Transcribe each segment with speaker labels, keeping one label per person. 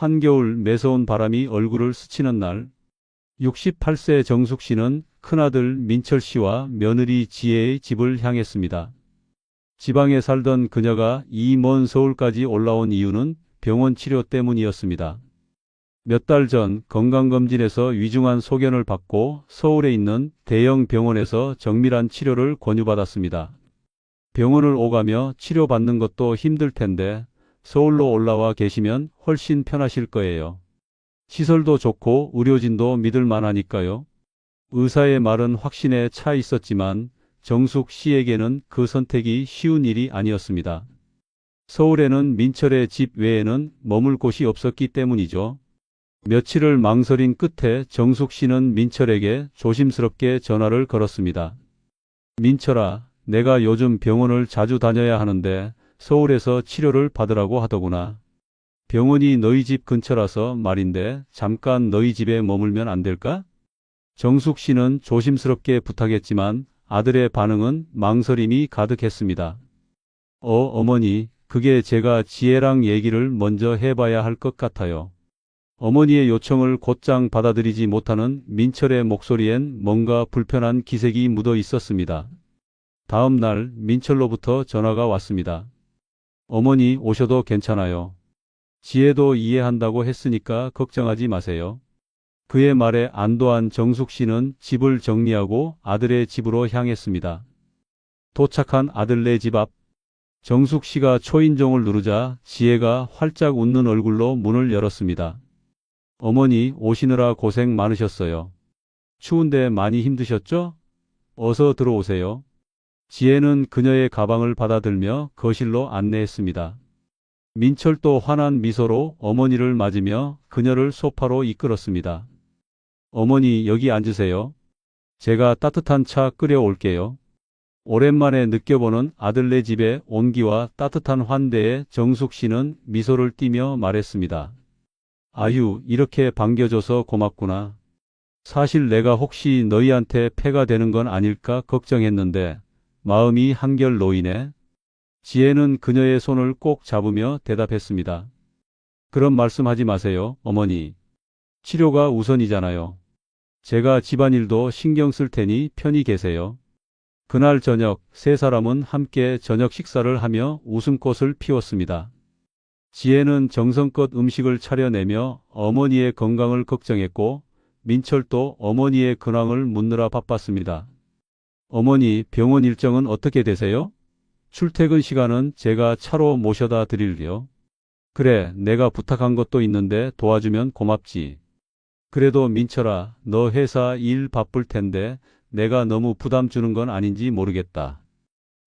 Speaker 1: 한겨울 매서운 바람이 얼굴을 스치는 날 68세 정숙 씨는 큰아들 민철 씨와 며느리 지혜의 집을 향했습니다. 지방에 살던 그녀가 이 먼 서울까지 올라온 이유는 병원 치료 때문이었습니다. 몇 달 전 건강검진에서 위중한 소견을 받고 서울에 있는 대형 병원에서 정밀한 치료를 권유받았습니다. 병원을 오가며 치료받는 것도 힘들 텐데 서울로 올라와 계시면 훨씬 편하실 거예요. 시설도 좋고 의료진도 믿을 만하니까요. 의사의 말은 확신에 차 있었지만 정숙 씨에게는 그 선택이 쉬운 일이 아니었습니다. 서울에는 민철의 집 외에는 머물 곳이 없었기 때문이죠. 며칠을 망설인 끝에 정숙 씨는 민철에게 조심스럽게 전화를 걸었습니다. 민철아, 내가 요즘 병원을 자주 다녀야 하는데 서울에서 치료를 받으라고 하더구나. 병원이 너희 집 근처라서 말인데 잠깐 너희 집에 머물면 안 될까? 정숙 씨는 조심스럽게 부탁했지만 아들의 반응은 망설임이 가득했습니다. 어, 어머니, 그게 제가 지혜랑 얘기를 먼저 해봐야 할 것 같아요. 어머니의 요청을 곧장 받아들이지 못하는 민철의 목소리엔 뭔가 불편한 기색이 묻어 있었습니다. 다음 날 민철로부터 전화가 왔습니다. 어머니 오셔도 괜찮아요. 지혜도 이해한다고 했으니까 걱정하지 마세요. 그의 말에 안도한 정숙 씨는 집을 정리하고 아들의 집으로 향했습니다. 도착한 아들네 집 앞. 정숙 씨가 초인종을 누르자 지혜가 활짝 웃는 얼굴로 문을 열었습니다. 어머니 오시느라 고생 많으셨어요. 추운데 많이 힘드셨죠? 어서 들어오세요. 지혜는 그녀의 가방을 받아들며 거실로 안내했습니다. 민철도 환한 미소로 어머니를 맞으며 그녀를 소파로 이끌었습니다. 어머니 여기 앉으세요. 제가 따뜻한 차 끓여올게요. 오랜만에 느껴보는 아들네 집의 온기와 따뜻한 환대에 정숙 씨는 미소를 띠며 말했습니다. 아유, 이렇게 반겨줘서 고맙구나. 사실 내가 혹시 너희한테 폐가 되는 건 아닐까 걱정했는데 마음이 한결 놓이네. 지혜는 그녀의 손을 꼭 잡으며 대답했습니다. 그런 말씀하지 마세요, 어머니. 치료가 우선이잖아요. 제가 집안일도 신경 쓸 테니 편히 계세요. 그날 저녁 세 사람은 함께 저녁 식사를 하며 웃음꽃을 피웠습니다. 지혜는 정성껏 음식을 차려내며 어머니의 건강을 걱정했고 민철도 어머니의 근황을 묻느라 바빴습니다. 어머니 병원 일정은 어떻게 되세요? 출퇴근 시간은 제가 차로 모셔다 드릴게요. 그래, 내가 부탁한 것도 있는데 도와주면 고맙지. 그래도 민철아, 너 회사 일 바쁠 텐데 내가 너무 부담 주는 건 아닌지 모르겠다.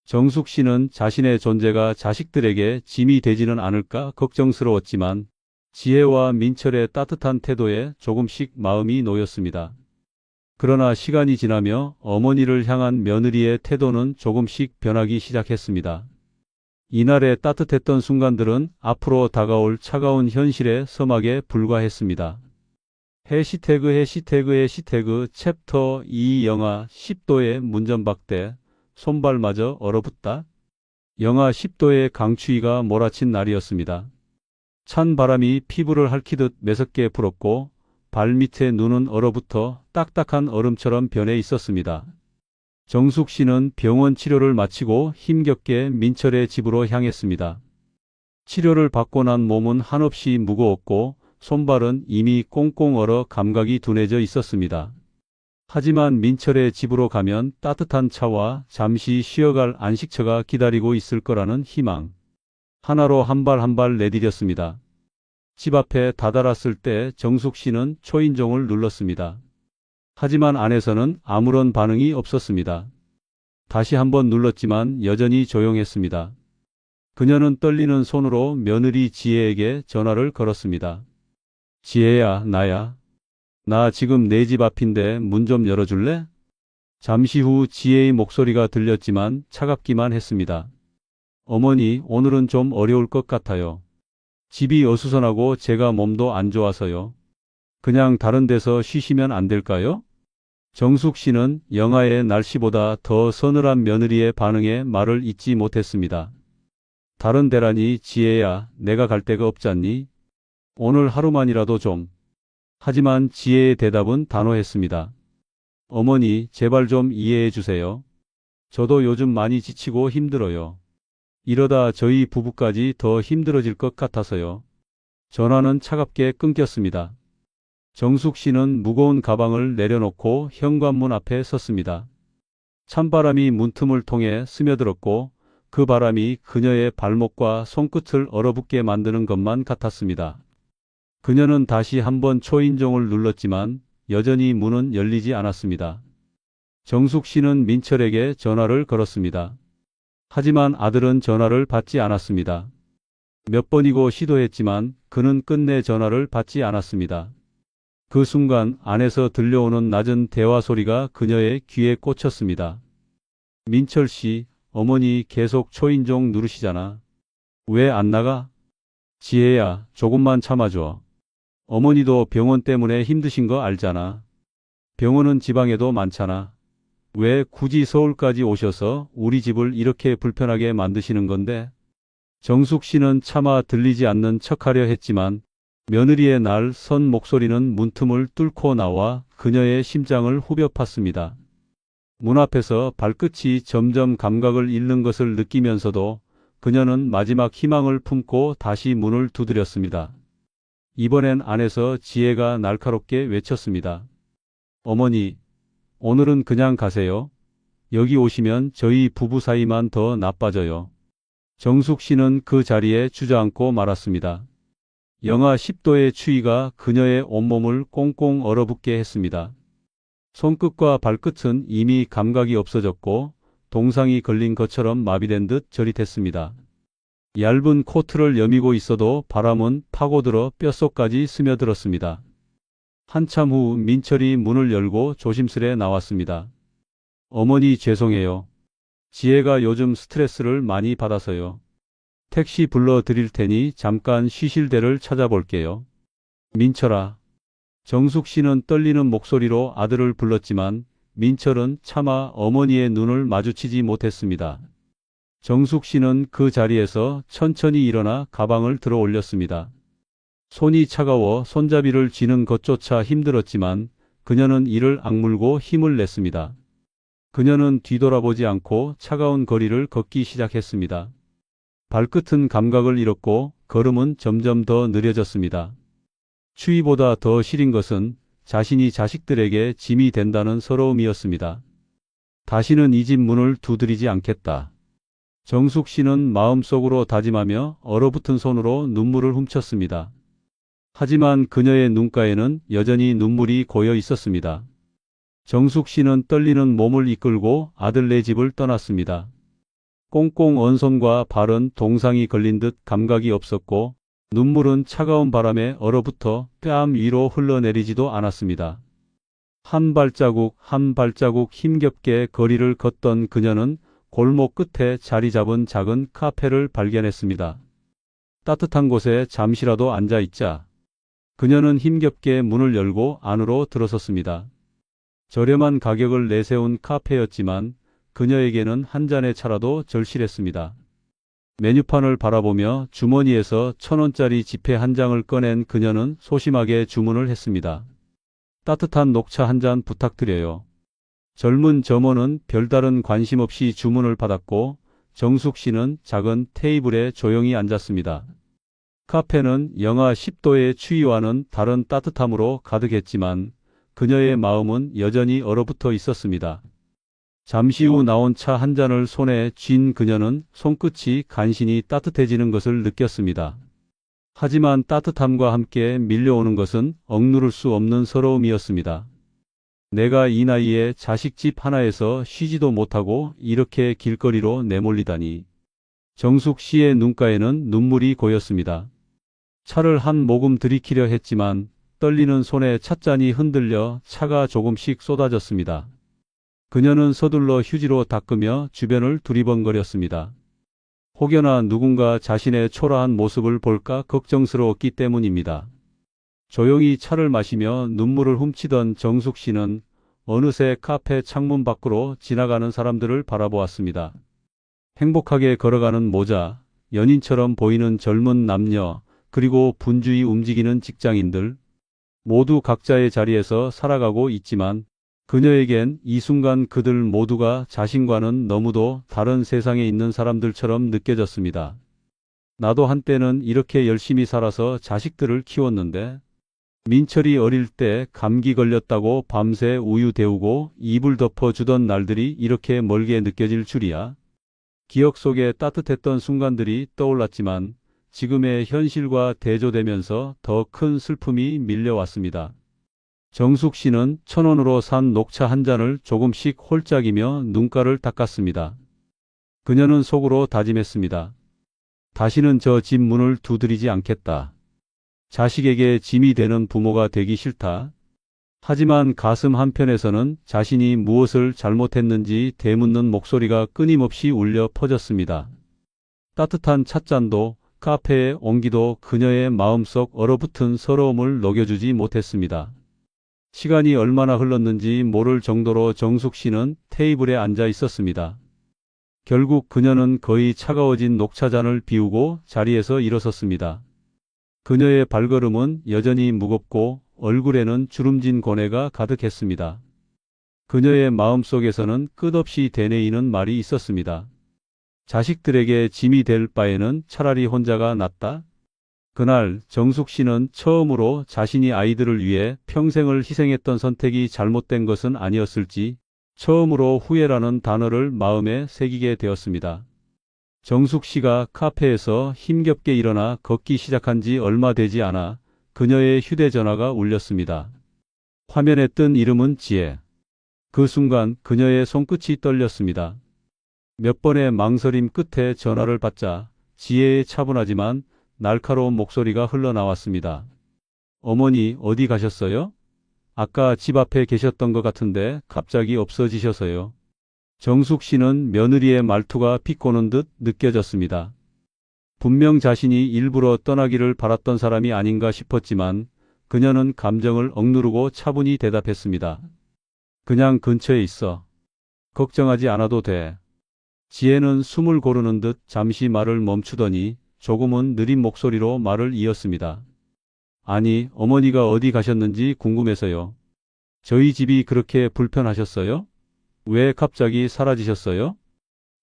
Speaker 1: 정숙 씨는 자신의 존재가 자식들에게 짐이 되지는 않을까 걱정스러웠지만 지혜와 민철의 따뜻한 태도에 조금씩 마음이 놓였습니다. 그러나 시간이 지나며 어머니를 향한 며느리의 태도는 조금씩 변하기 시작했습니다. 이날의 따뜻했던 순간들은 앞으로 다가올 차가운 현실의 서막에 불과했습니다. 해시태그 해시태그 해시태그 챕터 2 영하 10도의 문전박대 손발마저 얼어붙다. 영하 10도의 강추위가 몰아친 날이었습니다. 찬 바람이 피부를 핥히듯 매섭게 불었고 발밑에 눈은 얼어붙어 딱딱한 얼음처럼 변해 있었습니다. 정숙 씨는 병원 치료를 마치고 힘겹게 민철의 집으로 향했습니다. 치료를 받고 난 몸은 한없이 무거웠고 손발은 이미 꽁꽁 얼어 감각이 둔해져 있었습니다. 하지만 민철의 집으로 가면 따뜻한 차와 잠시 쉬어갈 안식처가 기다리고 있을 거라는 희망. 하나로 한 발 한 발 내디뎠습니다. 집 앞에 다다랐을 때 정숙 씨는 초인종을 눌렀습니다. 하지만 안에서는 아무런 반응이 없었습니다. 다시 한번 눌렀지만 여전히 조용했습니다. 그녀는 떨리는 손으로 며느리 지혜에게 전화를 걸었습니다. 지혜야, 나야. 나 지금 내 집 앞인데 문 좀 열어줄래? 잠시 후 지혜의 목소리가 들렸지만 차갑기만 했습니다. 어머니, 오늘은 좀 어려울 것 같아요. 집이 어수선하고 제가 몸도 안 좋아서요. 그냥 다른 데서 쉬시면 안 될까요? 정숙 씨는 영하의 날씨보다 더 서늘한 며느리의 반응에 말을 잇지 못했습니다. 다른 데라니 지혜야, 내가 갈 데가 없잖니? 오늘 하루만이라도 좀. 하지만 지혜의 대답은 단호했습니다. 어머니, 제발 좀 이해해 주세요. 저도 요즘 많이 지치고 힘들어요. 이러다 저희 부부까지 더 힘들어질 것 같아서요. 전화는 차갑게 끊겼습니다. 정숙 씨는 무거운 가방을 내려놓고 현관문 앞에 섰습니다. 찬바람이 문틈을 통해 스며들었고 그 바람이 그녀의 발목과 손끝을 얼어붙게 만드는 것만 같았습니다. 그녀는 다시 한번 초인종을 눌렀지만 여전히 문은 열리지 않았습니다. 정숙 씨는 민철에게 전화를 걸었습니다. 하지만 아들은 전화를 받지 않았습니다. 몇 번이고 시도했지만 그는 끝내 전화를 받지 않았습니다. 그 순간 안에서 들려오는 낮은 대화 소리가 그녀의 귀에 꽂혔습니다. 민철 씨, 어머니 계속 초인종 누르시잖아. 왜 안 나가? 지혜야, 조금만 참아줘. 어머니도 병원 때문에 힘드신 거 알잖아. 병원은 지방에도 많잖아. 왜 굳이 서울까지 오셔서 우리 집을 이렇게 불편하게 만드시는 건데? 정숙 씨는 차마 들리지 않는 척하려 했지만 며느리의 날 선 목소리는 문틈을 뚫고 나와 그녀의 심장을 후벼 팠습니다. 문 앞에서 발끝이 점점 감각을 잃는 것을 느끼면서도 그녀는 마지막 희망을 품고 다시 문을 두드렸습니다. 이번엔 안에서 지혜가 날카롭게 외쳤습니다. 어머니, 오늘은 그냥 가세요. 여기 오시면 저희 부부 사이만 더 나빠져요. 정숙 씨는 그 자리에 주저앉고 말았습니다. 영하 10도의 추위가 그녀의 온몸을 꽁꽁 얼어붙게 했습니다. 손끝과 발끝은 이미 감각이 없어졌고 동상이 걸린 것처럼 마비된 듯 저릿했습니다. 얇은 코트를 여미고 있어도 바람은 파고들어 뼛속까지 스며들었습니다. 한참 후 민철이 문을 열고 조심스레 나왔습니다. 어머니 죄송해요. 지혜가 요즘 스트레스를 많이 받아서요. 택시 불러 드릴 테니 잠깐 쉬실 데를 찾아볼게요. 민철아. 정숙 씨는 떨리는 목소리로 아들을 불렀지만 민철은 차마 어머니의 눈을 마주치지 못했습니다. 정숙 씨는 그 자리에서 천천히 일어나 가방을 들어 올렸습니다. 손이 차가워 손잡이를 쥐는 것조차 힘들었지만 그녀는 이를 악물고 힘을 냈습니다. 그녀는 뒤돌아보지 않고 차가운 거리를 걷기 시작했습니다. 발끝은 감각을 잃었고 걸음은 점점 더 느려졌습니다. 추위보다 더 시린 것은 자신이 자식들에게 짐이 된다는 서러움이었습니다. 다시는 이 집 문을 두드리지 않겠다. 정숙 씨는 마음속으로 다짐하며 얼어붙은 손으로 눈물을 훔쳤습니다. 하지만 그녀의 눈가에는 여전히 눈물이 고여 있었습니다. 정숙 씨는 떨리는 몸을 이끌고 아들네 집을 떠났습니다. 꽁꽁 언 손과 발은 동상이 걸린 듯 감각이 없었고 눈물은 차가운 바람에 얼어붙어 뺨 위로 흘러내리지도 않았습니다. 한 발자국 한 발자국 힘겹게 거리를 걷던 그녀는 골목 끝에 자리 잡은 작은 카페를 발견했습니다. 따뜻한 곳에 잠시라도 앉아 있자. 그녀는 힘겹게 문을 열고 안으로 들어섰습니다. 저렴한 가격을 내세운 카페였지만 그녀에게는 한 잔의 차라도 절실했습니다. 메뉴판을 바라보며 주머니에서 천 원짜리 지폐 한 장을 꺼낸 그녀는 소심하게 주문을 했습니다. 따뜻한 녹차 한 잔 부탁드려요. 젊은 점원은 별다른 관심 없이 주문을 받았고 정숙 씨는 작은 테이블에 조용히 앉았습니다. 카페는 영하 10도의 추위와는 다른 따뜻함으로 가득했지만 그녀의 마음은 여전히 얼어붙어 있었습니다. 잠시 후 나온 차 한 잔을 손에 쥔 그녀는 손끝이 간신히 따뜻해지는 것을 느꼈습니다. 하지만 따뜻함과 함께 밀려오는 것은 억누를 수 없는 서러움이었습니다. 내가 이 나이에 자식집 하나에서 쉬지도 못하고 이렇게 길거리로 내몰리다니. 정숙 씨의 눈가에는 눈물이 고였습니다. 차를 한 모금 들이키려 했지만 떨리는 손에 찻잔이 흔들려 차가 조금씩 쏟아졌습니다. 그녀는 서둘러 휴지로 닦으며 주변을 두리번거렸습니다. 혹여나 누군가 자신의 초라한 모습을 볼까 걱정스러웠기 때문입니다. 조용히 차를 마시며 눈물을 훔치던 정숙 씨는 어느새 카페 창문 밖으로 지나가는 사람들을 바라보았습니다. 행복하게 걸어가는 모자, 연인처럼 보이는 젊은 남녀, 그리고 분주히 움직이는 직장인들, 모두 각자의 자리에서 살아가고 있지만 그녀에겐 이 순간 그들 모두가 자신과는 너무도 다른 세상에 있는 사람들처럼 느껴졌습니다. 나도 한때는 이렇게 열심히 살아서 자식들을 키웠는데 민철이 어릴 때 감기 걸렸다고 밤새 우유 데우고 이불 덮어주던 날들이 이렇게 멀게 느껴질 줄이야. 기억 속에 따뜻했던 순간들이 떠올랐지만 지금의 현실과 대조되면서 더 큰 슬픔이 밀려왔습니다. 정숙 씨는 천 원으로 산 녹차 한 잔을 조금씩 홀짝이며 눈가를 닦았습니다. 그녀는 속으로 다짐했습니다. 다시는 저 집 문을 두드리지 않겠다. 자식에게 짐이 되는 부모가 되기 싫다. 하지만 가슴 한편에서는 자신이 무엇을 잘못했는지 되묻는 목소리가 끊임없이 울려 퍼졌습니다. 따뜻한 찻잔도 카페의 온기도 그녀의 마음속 얼어붙은 서러움을 녹여주지 못했습니다. 시간이 얼마나 흘렀는지 모를 정도로 정숙 씨는 테이블에 앉아 있었습니다. 결국 그녀는 거의 차가워진 녹차잔을 비우고 자리에서 일어섰습니다. 그녀의 발걸음은 여전히 무겁고 얼굴에는 주름진 고뇌가 가득했습니다. 그녀의 마음속에서는 끝없이 되뇌이는 말이 있었습니다. 자식들에게 짐이 될 바에는 차라리 혼자가 낫다? 그날 정숙 씨는 처음으로 자신이 아이들을 위해 평생을 희생했던 선택이 잘못된 것은 아니었을지 처음으로 후회라는 단어를 마음에 새기게 되었습니다. 정숙 씨가 카페에서 힘겹게 일어나 걷기 시작한 지 얼마 되지 않아 그녀의 휴대전화가 울렸습니다. 화면에 뜬 이름은 지혜. 그 순간 그녀의 손끝이 떨렸습니다. 몇 번의 망설임 끝에 전화를 받자 지혜의 차분하지만 날카로운 목소리가 흘러나왔습니다. 어머니 어디 가셨어요? 아까 집 앞에 계셨던 것 같은데 갑자기 없어지셔서요. 정숙 씨는 며느리의 말투가 비꼬는 듯 느껴졌습니다. 분명 자신이 일부러 떠나기를 바랐던 사람이 아닌가 싶었지만 그녀는 감정을 억누르고 차분히 대답했습니다. 그냥 근처에 있어. 걱정하지 않아도 돼. 지혜는 숨을 고르는 듯 잠시 말을 멈추더니 조금은 느린 목소리로 말을 이었습니다. 아니, 어머니가 어디 가셨는지 궁금해서요. 저희 집이 그렇게 불편하셨어요? 왜 갑자기 사라지셨어요?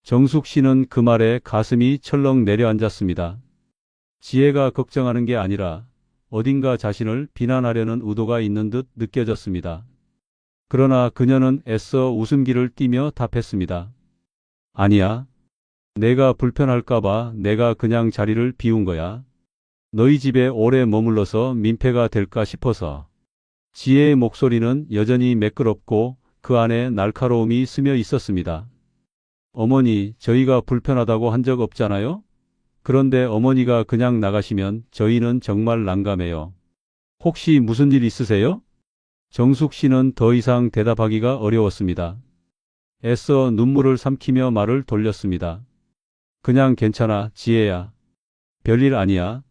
Speaker 1: 정숙 씨는 그 말에 가슴이 철렁 내려앉았습니다. 지혜가 걱정하는 게 아니라 어딘가 자신을 비난하려는 의도가 있는 듯 느껴졌습니다. 그러나 그녀는 애써 웃음기를 띠며 답했습니다. 아니야. 내가 불편할까봐 내가 그냥 자리를 비운 거야. 너희 집에 오래 머물러서 민폐가 될까 싶어서. 지혜의 목소리는 여전히 매끄럽고 그 안에 날카로움이 스며 있었습니다. 어머니, 저희가 불편하다고 한 적 없잖아요? 그런데 어머니가 그냥 나가시면 저희는 정말 난감해요. 혹시 무슨 일 있으세요? 정숙 씨는 더 이상 대답하기가 어려웠습니다. 애써 눈물을 삼키며 말을 돌렸습니다. 그냥 괜찮아, 지혜야. 별일 아니야.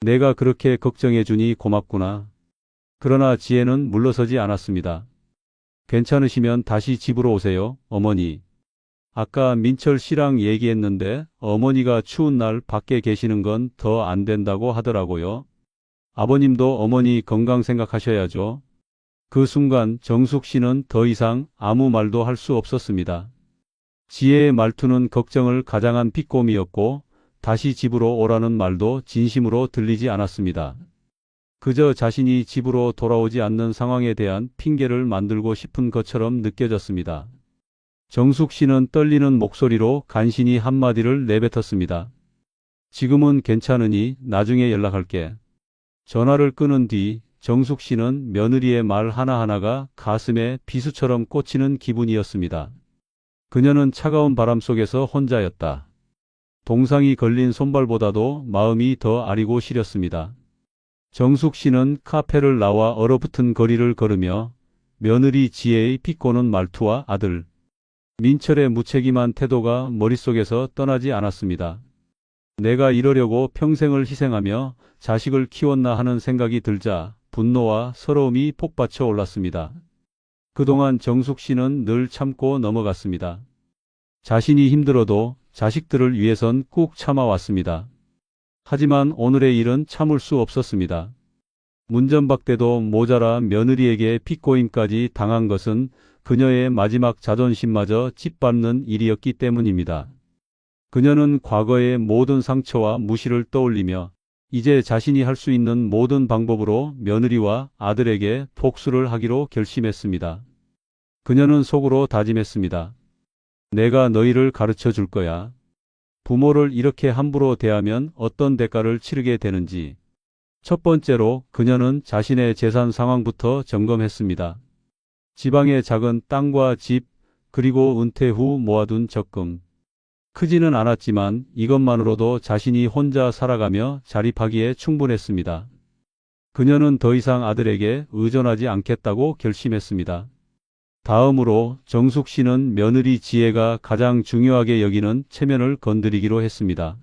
Speaker 1: 내가 그렇게 걱정해주니 고맙구나. 그러나 지혜는 물러서지 않았습니다. 괜찮으시면 다시 집으로 오세요, 어머니. 아까 민철 씨랑 얘기했는데 어머니가 추운 날 밖에 계시는 건 더 안 된다고 하더라고요. 아버님도 어머니 건강 생각하셔야죠. 그 순간 정숙 씨는 더 이상 아무 말도 할 수 없었습니다. 지혜의 말투는 걱정을 가장한 비꼼이었고 다시 집으로 오라는 말도 진심으로 들리지 않았습니다. 그저 자신이 집으로 돌아오지 않는 상황에 대한 핑계를 만들고 싶은 것처럼 느껴졌습니다. 정숙 씨는 떨리는 목소리로 간신히 한마디를 내뱉었습니다. 지금은 괜찮으니 나중에 연락할게. 전화를 끊은 뒤 정숙 씨는 며느리의 말 하나하나가 가슴에 비수처럼 꽂히는 기분이었습니다. 그녀는 차가운 바람 속에서 혼자였다. 동상이 걸린 손발보다도 마음이 더 아리고 시렸습니다. 정숙 씨는 카페를 나와 얼어붙은 거리를 걸으며 며느리 지혜의 비꼬는 말투와 아들 민철의 무책임한 태도가 머릿속에서 떠나지 않았습니다. 내가 이러려고 평생을 희생하며 자식을 키웠나 하는 생각이 들자 분노와 서러움이 폭받쳐 올랐습니다. 그동안 정숙 씨는 늘 참고 넘어갔습니다. 자신이 힘들어도 자식들을 위해선 꾹 참아왔습니다. 하지만 오늘의 일은 참을 수 없었습니다. 문전박 때도 모자라 며느리에게 핏고임까지 당한 것은 그녀의 마지막 자존심마저 짓밟는 일이었기 때문입니다. 그녀는 과거의 모든 상처와 무시를 떠올리며 이제 자신이 할 수 있는 모든 방법으로 며느리와 아들에게 복수를 하기로 결심했습니다. 그녀는 속으로 다짐했습니다. 내가 너희를 가르쳐 줄 거야. 부모를 이렇게 함부로 대하면 어떤 대가를 치르게 되는지. 첫 번째로 그녀는 자신의 재산 상황부터 점검했습니다. 지방의 작은 땅과 집, 그리고 은퇴 후 모아둔 적금. 크지는 않았지만 이것만으로도 자신이 혼자 살아가며 자립하기에 충분했습니다. 그녀는 더 이상 아들에게 의존하지 않겠다고 결심했습니다. 다음으로 정숙 씨는 며느리 지혜가 가장 중요하게 여기는 체면을 건드리기로 했습니다.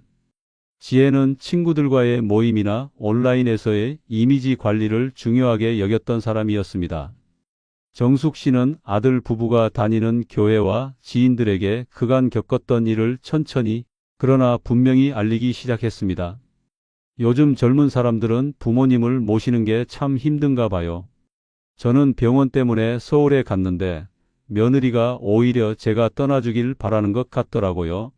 Speaker 1: 지혜는 친구들과의 모임이나 온라인에서의 이미지 관리를 중요하게 여겼던 사람이었습니다. 정숙 씨는 아들 부부가 다니는 교회와 지인들에게 그간 겪었던 일을 천천히 그러나 분명히 알리기 시작했습니다. 요즘 젊은 사람들은 부모님을 모시는 게 참 힘든가 봐요. 저는 병원 때문에 서울에 갔는데 며느리가 오히려 제가 떠나주길 바라는 것 같더라고요.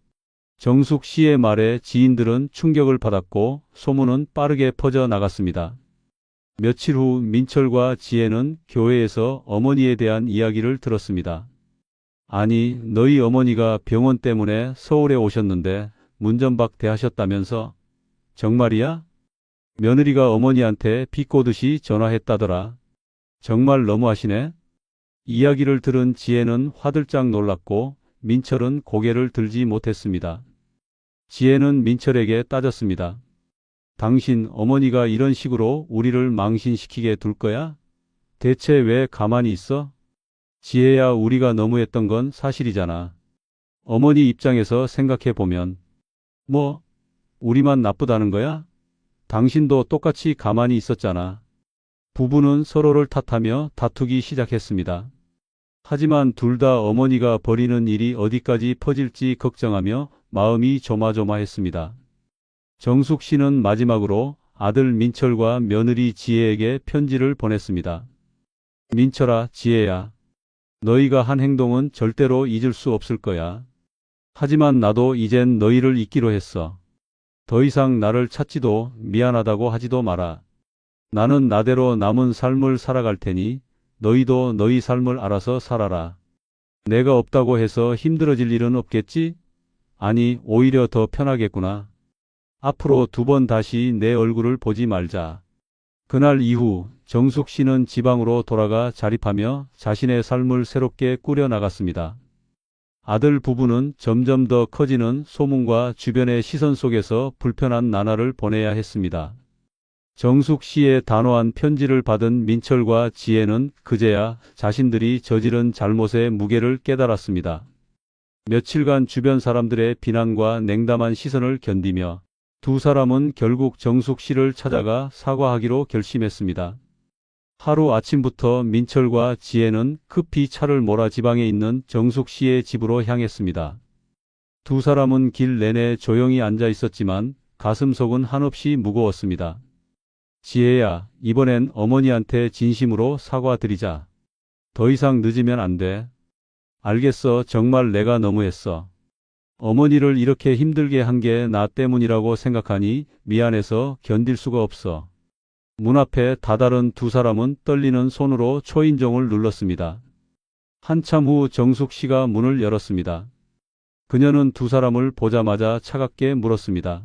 Speaker 1: 정숙 씨의 말에 지인들은 충격을 받았고 소문은 빠르게 퍼져 나갔습니다. 며칠 후 민철과 지혜는 교회에서 어머니에 대한 이야기를 들었습니다. 아니, 너희 어머니가 병원 때문에 서울에 오셨는데 문전박 대 하셨다면서? 정말이야? 며느리가 어머니한테 비꼬듯이 전화했다더라. 정말 너무하시네? 이야기를 들은 지혜는 화들짝 놀랐고 민철은 고개를 들지 못했습니다. 지혜는 민철에게 따졌습니다. 당신 어머니가 이런 식으로 우리를 망신시키게 둘 거야? 대체 왜 가만히 있어? 지혜야 우리가 너무했던 건 사실이잖아. 어머니 입장에서 생각해 보면 뭐 우리만 나쁘다는 거야? 당신도 똑같이 가만히 있었잖아. 부부는 서로를 탓하며 다투기 시작했습니다. 하지만 둘 다 어머니가 벌이는 일이 어디까지 퍼질지 걱정하며 마음이 조마조마했습니다. 정숙 씨는 마지막으로 아들 민철과 며느리 지혜에게 편지를 보냈습니다. 민철아, 지혜야. 너희가 한 행동은 절대로 잊을 수 없을 거야. 하지만 나도 이젠 너희를 잊기로 했어. 더 이상 나를 찾지도 미안하다고 하지도 마라. 나는 나대로 남은 삶을 살아갈 테니 너희도 너희 삶을 알아서 살아라. 내가 없다고 해서 힘들어질 일은 없겠지? 아니, 오히려 더 편하겠구나. 앞으로 두 번 다시 내 얼굴을 보지 말자. 그날 이후 정숙 씨는 지방으로 돌아가 자립하며 자신의 삶을 새롭게 꾸려 나갔습니다. 아들 부부는 점점 더 커지는 소문과 주변의 시선 속에서 불편한 나날을 보내야 했습니다. 정숙 씨의 단호한 편지를 받은 민철과 지혜는 그제야 자신들이 저지른 잘못의 무게를 깨달았습니다. 며칠간 주변 사람들의 비난과 냉담한 시선을 견디며 두 사람은 결국 정숙 씨를 찾아가 사과하기로 결심했습니다. 하루 아침부터 민철과 지혜는 급히 차를 몰아 지방에 있는 정숙 씨의 집으로 향했습니다. 두 사람은 길 내내 조용히 앉아 있었지만 가슴속은 한없이 무거웠습니다. 지혜야, 이번엔 어머니한테 진심으로 사과드리자. 더 이상 늦으면 안 돼. 알겠어, 정말 내가 너무했어. 어머니를 이렇게 힘들게 한 게 나 때문이라고 생각하니 미안해서 견딜 수가 없어. 문 앞에 다다른 두 사람은 떨리는 손으로 초인종을 눌렀습니다. 한참 후 정숙 씨가 문을 열었습니다. 그녀는 두 사람을 보자마자 차갑게 물었습니다.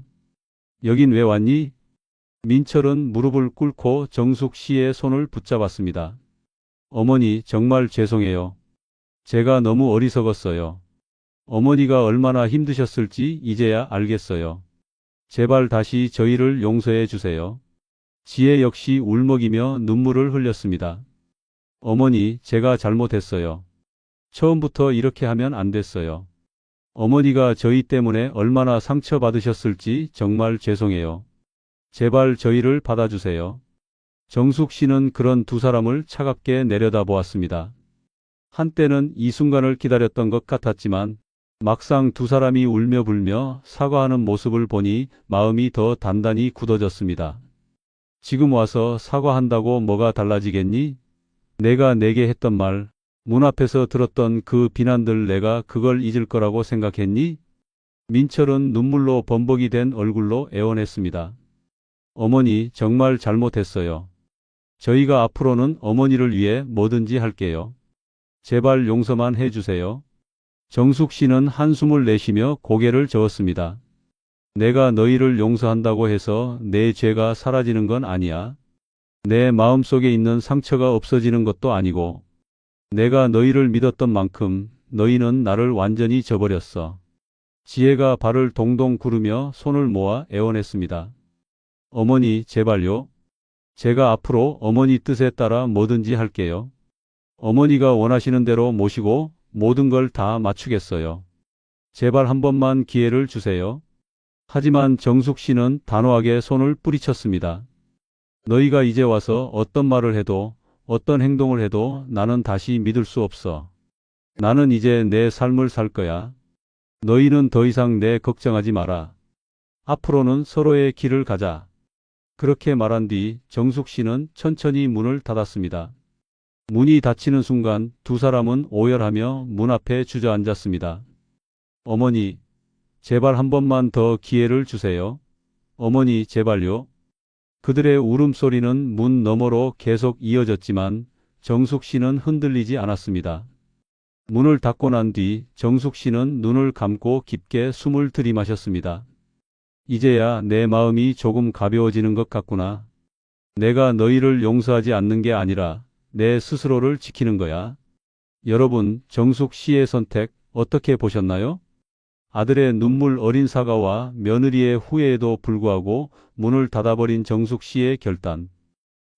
Speaker 1: 여긴 왜 왔니? 민철은 무릎을 꿇고 정숙 씨의 손을 붙잡았습니다. 어머니, 정말 죄송해요. 제가 너무 어리석었어요. 어머니가 얼마나 힘드셨을지 이제야 알겠어요. 제발 다시 저희를 용서해 주세요. 지혜 역시 울먹이며 눈물을 흘렸습니다. 어머니, 제가 잘못했어요. 처음부터 이렇게 하면 안 됐어요. 어머니가 저희 때문에 얼마나 상처받으셨을지 정말 죄송해요. 제발 저희를 받아주세요. 정숙 씨는 그런 두 사람을 차갑게 내려다 보았습니다. 한때는 이 순간을 기다렸던 것 같았지만 막상 두 사람이 울며 불며 사과하는 모습을 보니 마음이 더 단단히 굳어졌습니다. 지금 와서 사과한다고 뭐가 달라지겠니? 내가 내게 했던 말, 문 앞에서 들었던 그 비난들 내가 그걸 잊을 거라고 생각했니? 민철은 눈물로 범벅이 된 얼굴로 애원했습니다. 어머니, 정말 잘못했어요. 저희가 앞으로는 어머니를 위해 뭐든지 할게요. 제발 용서만 해주세요. 정숙 씨는 한숨을 내쉬며 고개를 저었습니다. 내가 너희를 용서한다고 해서 내 죄가 사라지는 건 아니야. 내 마음속에 있는 상처가 없어지는 것도 아니고, 내가 너희를 믿었던 만큼 너희는 나를 완전히 저버렸어. 지혜가 발을 동동 구르며 손을 모아 애원했습니다. 어머니, 제발요. 제가 앞으로 어머니 뜻에 따라 뭐든지 할게요. 어머니가 원하시는 대로 모시고 모든 걸 다 맞추겠어요. 제발 한 번만 기회를 주세요. 하지만 정숙 씨는 단호하게 손을 뿌리쳤습니다. 너희가 이제 와서 어떤 말을 해도 어떤 행동을 해도 나는 다시 믿을 수 없어. 나는 이제 내 삶을 살 거야. 너희는 더 이상 내 걱정하지 마라. 앞으로는 서로의 길을 가자. 그렇게 말한 뒤 정숙 씨는 천천히 문을 닫았습니다. 문이 닫히는 순간 두 사람은 오열하며 문 앞에 주저앉았습니다. 어머니, 제발 한 번만 더 기회를 주세요. 어머니, 제발요. 그들의 울음소리는 문 너머로 계속 이어졌지만 정숙 씨는 흔들리지 않았습니다. 문을 닫고 난 뒤 정숙 씨는 눈을 감고 깊게 숨을 들이마셨습니다. 이제야 내 마음이 조금 가벼워지는 것 같구나. 내가 너희를 용서하지 않는 게 아니라 내 스스로를 지키는 거야. 여러분, 정숙 씨의 선택 어떻게 보셨나요? 아들의 눈물 어린 사과와 며느리의 후회에도 불구하고 문을 닫아버린 정숙 씨의 결단.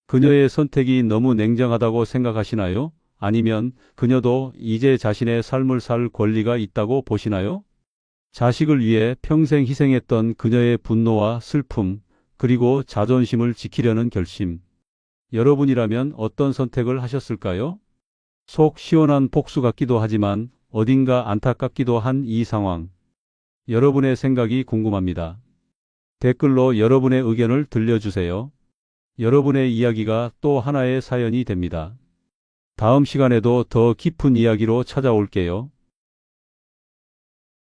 Speaker 1: 그녀의 선택이 너무 냉정하다고 생각하시나요? 아니면 그녀도 이제 자신의 삶을 살 권리가 있다고 보시나요? 자식을 위해 평생 희생했던 그녀의 분노와 슬픔, 그리고 자존심을 지키려는 결심. 여러분이라면 어떤 선택을 하셨을까요? 속 시원한 복수 같기도 하지만 어딘가 안타깝기도 한 이 상황. 여러분의 생각이 궁금합니다. 댓글로 여러분의 의견을 들려주세요. 여러분의 이야기가 또 하나의 사연이 됩니다. 다음 시간에도 더 깊은 이야기로 찾아올게요.